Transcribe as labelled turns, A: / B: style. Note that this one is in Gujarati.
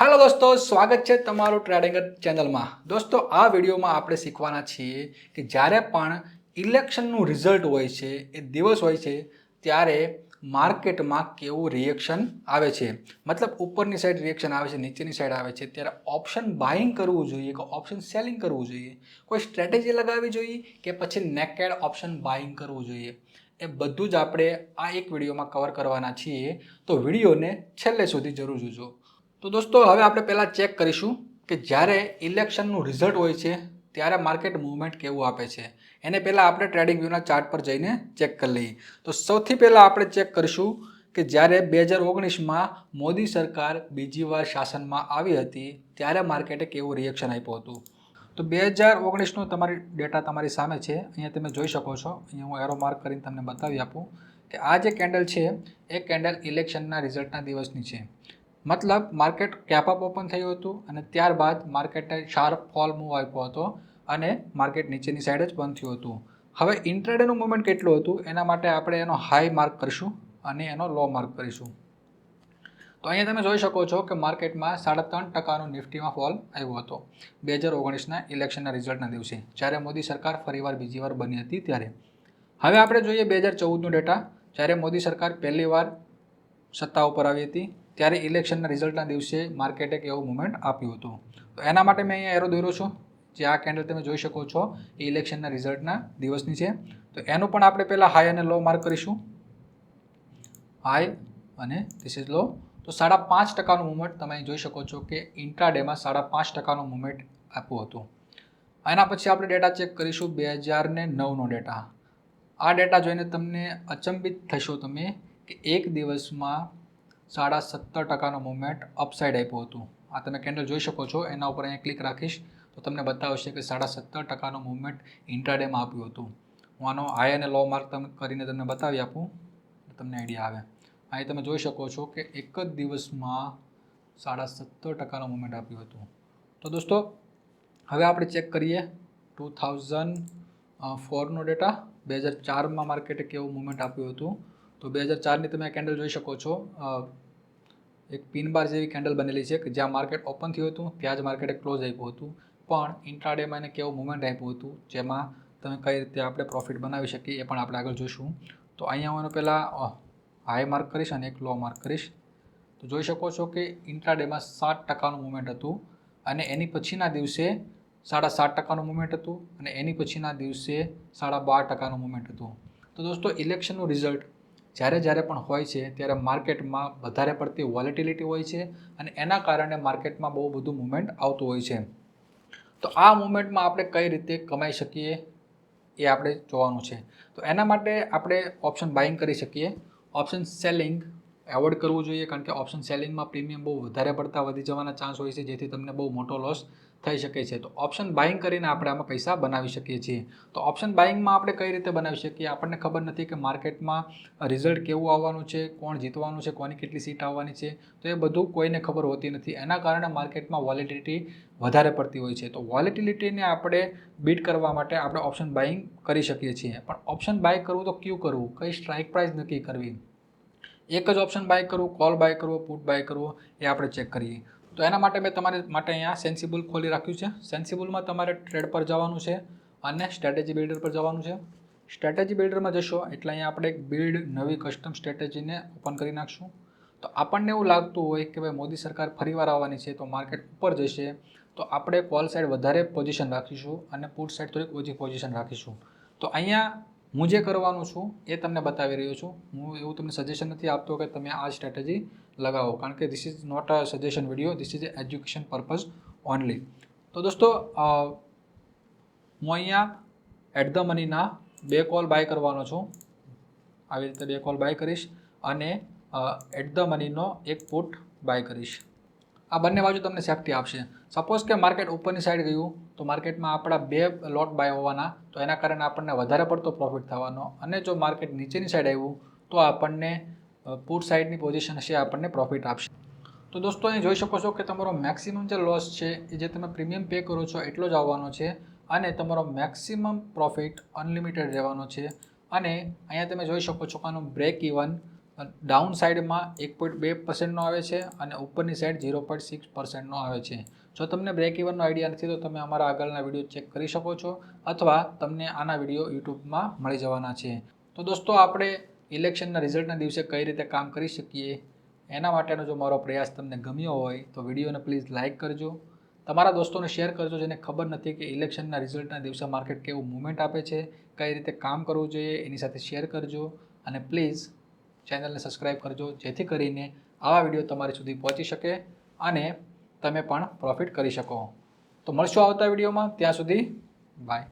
A: હેલો દોસ્તો, સ્વાગત છે તમારું ટ્રેડિંગર ચેનલમાં. દોસ્તો, આ વિડીયોમાં આપણે શીખવાના છીએ કે જ્યારે પણ ઇલેક્શનનું રિઝલ્ટ હોય છે, એ દિવસ હોય છે, ત્યારે માર્કેટમાં કેવું રિએક્શન આવે છે? મતલબ ઉપરની સાઈડ રિએક્શન આવે છે, નીચેની સાઈડ આવે છે, ત્યારે ઓપ્શન બાઇંગ કરવું જોઈએ કે ઓપ્શન સેલિંગ કરવું જોઈએ? કોઈ સ્ટ્રેટેજી લગાવવી જોઈએ કે પછી નેકેડ ઓપ્શન બાઇંગ કરવું જોઈએ? એ બધું જ આપણે આ એક વિડીયોમાં કવર કરવાના છીએ. તો વિડીયોને છેલ્લે સુધી જરૂર જોજો. તો દોસ્તો, હવે આપણે પહેલાં ચેક કરીશું કે જ્યારે ઇલેક્શનનું રિઝલ્ટ હોય છે, ત્યારે માર્કેટ મૂવમેન્ટ કેવું આપે છે. એને પહેલાં આપણે ટ્રેડિંગ વ્યૂના ચાર્ટ પર જઈને ચેક કરી લઈએ. તો સૌથી પહેલાં આપણે ચેક કરીશું કે જ્યારે બે હજાર ઓગણીસમાં મોદી સરકાર બીજી વાર શાસનમાં આવી હતી, ત્યારે માર્કેટે કેવું રિએક્શન આપ્યું હતું. તો બે હજાર ઓગણીસનો તમારી ડેટા તમારી સામે છે. અહીંયા તમે જોઈ શકો છો. અહીંયા હું એરો માર્ક કરીને તમને બતાવી આપું કે આ જે કેન્ડલ છે, એ કેન્ડલ ઇલેક્શનના રિઝલ્ટના દિવસની છે. મતલબ માર્કેટ કેપ અપ ઓપન થયું હતું અને ત્યારબાદ માર્કેટે શાર્પ ફોલ મૂવ આપ્યો હતો અને માર્કેટ નીચેની સાઈડ જ બંધ થયું હતું. હવે ઇન્ટ્રાડેનું મુવમેન્ટ કેટલું હતું? એના માટે આપણે એનો હાઈ માર્ક કરીશું અને એનો લો માર્ક કરીશું. તો અહીંયા તમે જોઈ શકો છો કે માર્કેટમાં સાડા ત્રણ ટકાનો નિફ્ટીમાં ફોલ આવ્યો હતો. બે હજાર ઓગણીસના ઇલેક્શનના રિઝલ્ટના દિવસે, જ્યારે મોદી સરકાર ફરીવાર બીજી વાર બની હતી ત્યારે. હવે આપણે જોઈએ બે હજાર ચૌદનું ડેટા જ્યારે મોદી સરકાર પહેલી વાર સત્તા ઉપર આવી હતી. ત્યારે ઇલેક્શનના રિઝલ્ટના દિવસે માર્કેટે એવો મુવમેન્ટ આપ્યું હતું. તો એના માટે મેં અહીંયા એરો દોર્યો છું. જે આ કેન્ડલ તમે જોઈ શકો છો, એ ઇલેક્શનના રિઝલ્ટના દિવસની છે. તો એનું પણ આપણે પહેલાં હાઈ અને લો માર્ક કરીશું. હાઈ અને ધીસ ઇઝ લો તો સાડા પાંચ ટકાનું મુવમેન્ટ તમે અહીં જોઈ શકો છો કે ઇન્ટ્રાડેમાં સાડા પાંચ ટકાનું મુવમેન્ટ આપ્યું હતું. એના પછી આપણે ડેટા ચેક કરીશું બે હજાર ને નવનો ડેટા આ ડેટા જોઈને તમને અચંબિત થશો તમે કે એક દિવસમાં સાડા સત્તર ટકાનો મુવમેન્ટ અપસાઇડ આપ્યું હતું. આ તમે કેન્ડલ જોઈ શકો છો, એના ઉપર અહીંયા ક્લિક રાખીશ તો તમને બતાવશે કે સાડા સત્તર ટકાનો મુવમેન્ટ ઇન્ટ્રાડેમાં આપ્યું હતું. હું આનો હાઈ અને લો માર્ક તમે, કરીને તમને બતાવી આપું તમને આઈડિયા આવે. અહીં તમે જોઈ શકો છો કે એક જ દિવસમાં સાડા સત્તર ટકાનો મુવમેન્ટ આપ્યું હતું. તો દોસ્તો, હવે આપણે ચેક કરીએ ટુ થાઉઝન્ડ ફોરનો ડેટા બે હજાર ચારમાં માર્કેટે કેવું મુવમેન્ટ આપ્યું હતું? તો બે હજાર ચારની તમે આ કેન્ડલ જોઈ શકો છો. એક પિન બાર જેવી કેન્ડલ બનેલી છે કે જ્યાં માર્કેટ ઓપન થયું હતું, ત્યાં જ માર્કેટે ક્લોઝ આપ્યું હતું. પણ ઇન્ટ્રાડેમાં એને કેવું મુવમેન્ટ આપ્યું હતું, જેમાં તમે કઈ રીતે આપણે પ્રોફિટ બનાવી શકીએ એ પણ આપણે આગળ જોઈશું તો અહીંયા હું એનો પહેલાં હાઈ માર્ક કરીશ અને એક લો માર્ક કરીશ. તો જોઈ શકો છો કે ઇન્ટ્રાડેમાં સાત ટકાનું મુવમેન્ટ હતું અને એની પછીના દિવસે સાડા સાત ટકાનું મુવમેન્ટ હતું અને એની પછીના દિવસે સાડા બાર ટકાનું મુવમેન્ટ હતું. તો દોસ્તો ઇલેક્શનનું રિઝલ્ટ જ્યારે જ્યારે પણ હોય છે, ત્યારે માર્કેટમાં વધારે પડતી વોલેટિલિટી હોય છે અને એના કારણે માર્કેટમાં બહુ બધું મૂવમેન્ટ આવતું હોય છે. તો આ મૂવમેન્ટમાં આપણે કઈ રીતે કમાઈ શકીએ એ આપણે જોવાનું છે. તો એના માટે આપણે ઓપ્શન બાઇંગ કરી શકીએ. ઓપ્શન સેલિંગ એવોઇડ કરવું જોઈએ, કારણ કે ઓપ્શન સેલિંગમાં પ્રીમિયમ બહુ વધારે પડતા વધી જવાના ચાન્સ હોય છે, જેથી તમને બહુ મોટો લોસ થઈ શકે છે. તો ઓપ્શન બાઇંગ કરીને આપણે આમાં પૈસા બનાવી શકીએ છીએ. તો ઓપ્શન બાઇંગમાં આપણે કઈ રીતે બનાવી શકીએ? આપણને ખબર નથી કે માર્કેટમાં રિઝલ્ટ કેવું આવવાનું છે, કોણ જીતવાનું છે, કોની કેટલી સીટ આવવાની છે. તો એ બધું કોઈને ખબર હોતી નથી. એના કારણે માર્કેટમાં વોલેટિલિટી વધારે પડતી હોય છે. તો વોલેટિલિટીને આપણે બીટ કરવા માટે આપણે ઓપ્શન બાઇંગ કરી શકીએ છીએ. પણ ઓપ્શન બાય કરવું તો ક્યુ કરવું? કઈ સ્ટ્રાઇક પ્રાઇસ નક્કી કરવી? એક જ ઓપ્શન બાય કરવું કોલ બાય કરવો પુટ બાય કરવો, એ આપણે ચેક કરીએ. તો એના માટે મેં તમારે માટે અહીંયા સેન્સિબલ ખોલી રાખ્યું છે. સેન્સિબલમાં તમારે ટ્રેડ પર જવાનું છે અને સ્ટ્રેટેજી બિલ્ડર પર જવાનું છે. સ્ટ્રેટેજી બિલ્ડરમાં જશો એટલે અહીંયા આપણે એક બિલ્ડ નવી કસ્ટમ સ્ટ્રેટેજીને ઓપન કરી નાખશું. તો આપણને એવું લાગતું હોય કે ભાઈ મોદી સરકાર ફરીવાર આવવાની છે તો માર્કેટ ઉપર જશે, તો આપણે કોલ સાઈડ વધારે પોઝિશન રાખીશું અને પુટ સાઈડ થોડીક ઓછી પોઝિશન રાખીશું. તો અહીંયા હું જે કરવાનું છું એ તમને બતાવી રહ્યો છું. હું એવું તમને સજેશન નથી આપતો કે તમે આ સ્ટ્રેટેજી લગાવો, કારણ કે this is not a suggestion video this is education purpose only તો દોસ્તો હું અહીંયા એટ ધ મનીના બે કોલ બાય કરવાનો છું. આવી રીતે બે કોલ બાય કરીશ અને એટ ધ મનીનો એક પુટ બાય કરીશ. આ બંને બાજુ તમને સેફ્ટી આપશે. સપોઝ કે માર્કેટ ઉપરની સાઈડ ગયું તો માર્કેટમાં આપણા બે લોટ બાય હોવાના, તો એના કારણે આપણને વધારે પડતો પ્રોફિટ થવાનો. અને જો માર્કેટ નીચેની સાઈડ આવ્યું, તો આપણને પૂર સાઈડની પોઝિશન હશે, આપણને પ્રોફિટ આપશે. તો દોસ્તો, અહીં જોઈ શકો છો કે તમારો મેક્સિમમ જે લોસ છે, એ જે તમે પ્રીમિયમ પે કરો છો, એટલો જ આવવાનો છે. અને તમારો મેક્સિમમ પ્રોફિટ અનલિમિટેડ રહેવાનો છે. અને અહીંયા તમે જોઈ શકો છો કે આનું બ્રેક ઇવન ડાઉન સાઈડમાં એક પોઈન્ટ બે પર્સન્ટનો આવે છે અને ઉપરની સાઈડ ઝીરો પોઈન્ટ સિક્સ પર્સન્ટનો આવે છે. જો તમને બ્રેક ઇવનનો આઈડિયા નથી, તો તમે અમારા આગળના વીડિયો ચેક કરી શકો છો અથવા તમને આના વીડિયો યુટ્યુબમાં મળી જવાના છે. તો દોસ્તો, આપણે ઇલેક્શનના રિઝલ્ટના દિવસે કઈ રીતે કામ કરી શકીએ, એના માટેનો જો મારો પ્રયાસ તમને ગમ્યો હોય, તો વિડીયોને પ્લીઝ લાઇક કરજો. તમારા દોસ્તોને શેર કરજો, જેને ખબર નથી કે ઇલેક્શનના રિઝલ્ટના દિવસે માર્કેટ કેવું મૂવમેન્ટ આપે છે, કઈ રીતે કામ કરવું જોઈએ, એની સાથે શેર કરજો. અને પ્લીઝ ચેનલને સબસ્ક્રાઈબ કરજો, જેથી કરીને આવા વીડિયો તમારી સુધી પહોંચી શકે અને તમે પણ પ્રોફિટ કરી શકો. તો મળશું આવતા વિડીયોમાં. ત્યાં સુધી બાય